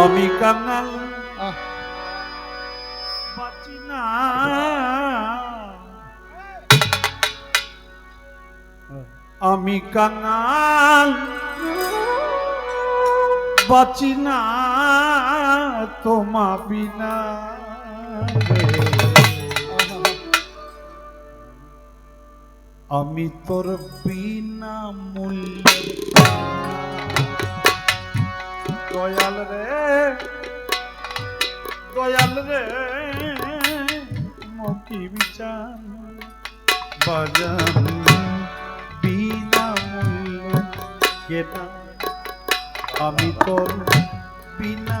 আমি কাঙাল। বাঁচি না। আমি কাঙাল। বাঁচি না তোমা বিনা। আমি তোর বিনা মূল্য দয়াল রে দয়াল রে মকি বিচার বাজান বিনা মূল্য কেনা আমি তোর বিনা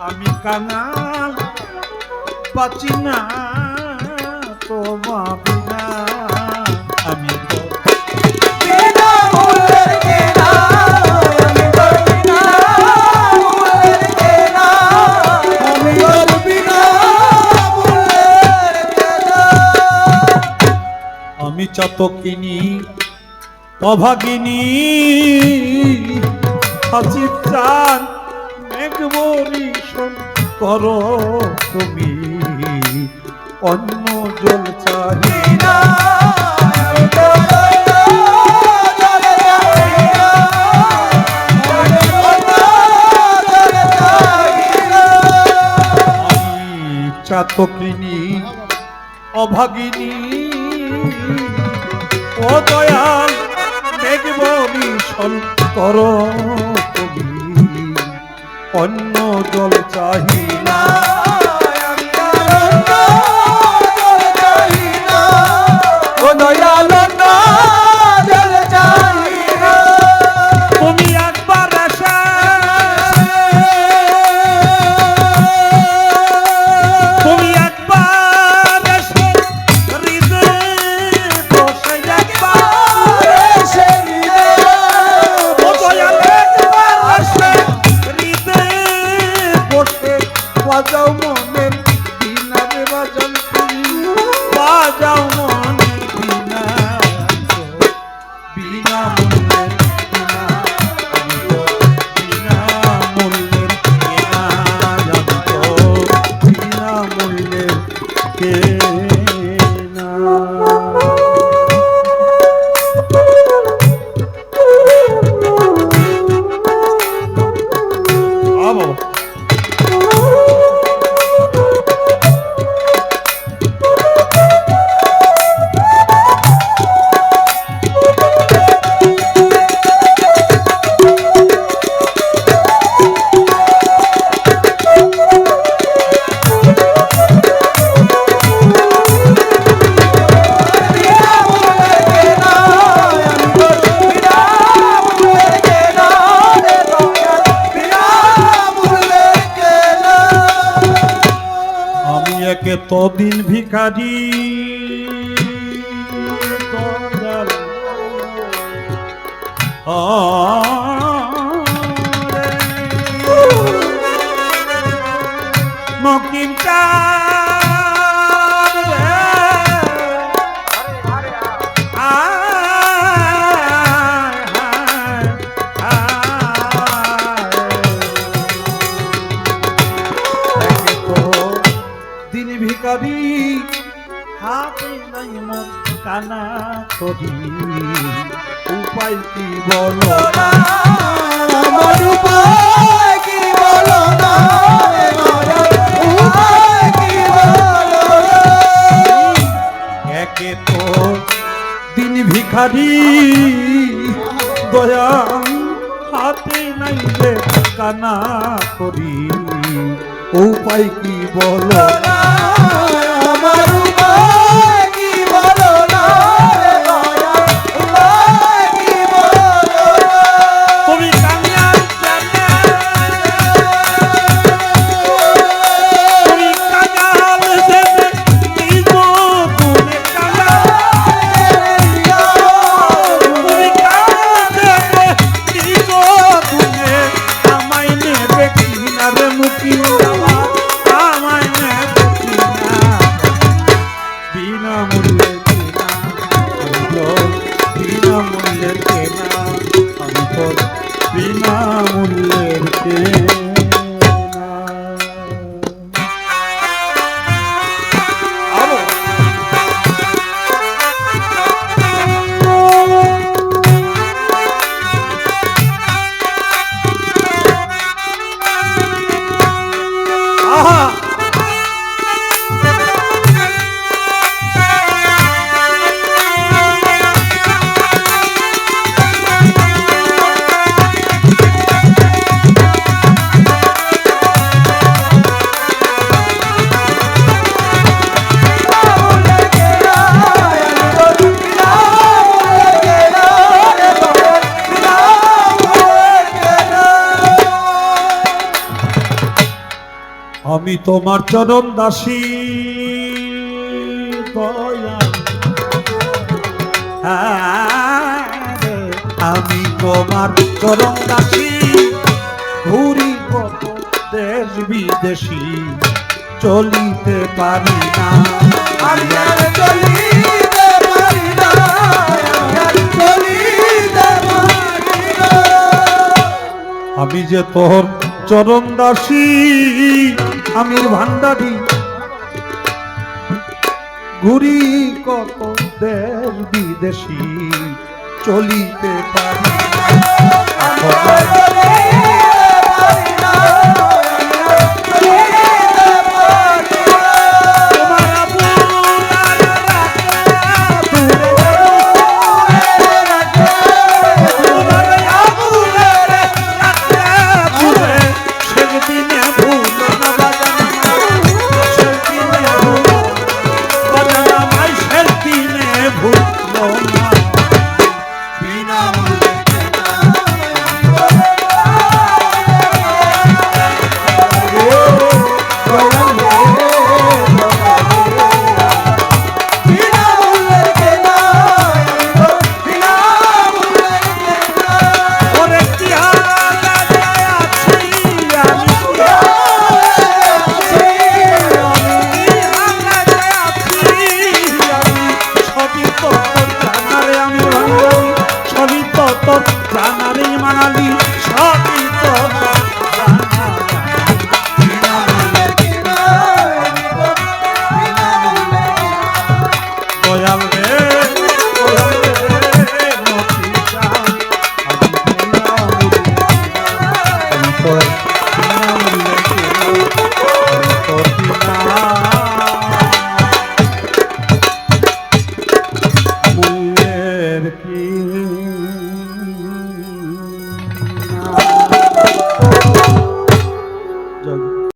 আমি কাঙাল বাঁচি না তোমা বিনা আমি তো আমি চাতকিনী অভাগিনী চান করো তুমি অন্য জল। আমি চাতকিনী অভাগিনী ও দয়াল মেঘমরিশন করো তুমি অন্য Bravo. একে তদিন দিন ভিখারি দয়াল। উপায় কি বলো আমার উপায় কি বলো না একে তো দিন ভিখারি দয়া হাতে নাই যে কানা করি, উপায় কি বলো? না உள்ளே আমি তোমার চরণ দাসী। হ্যাঁ, আমি তোমার চরণ দাসী। ঘুরি দেশ বিদেশি। চলিতে পারি না। চলিতে পারি না। আমি যে তোর চরণ দাসী আমির ভান্ডারি। ঘুরি কত দেশ বিদেশি চলিতে পারি।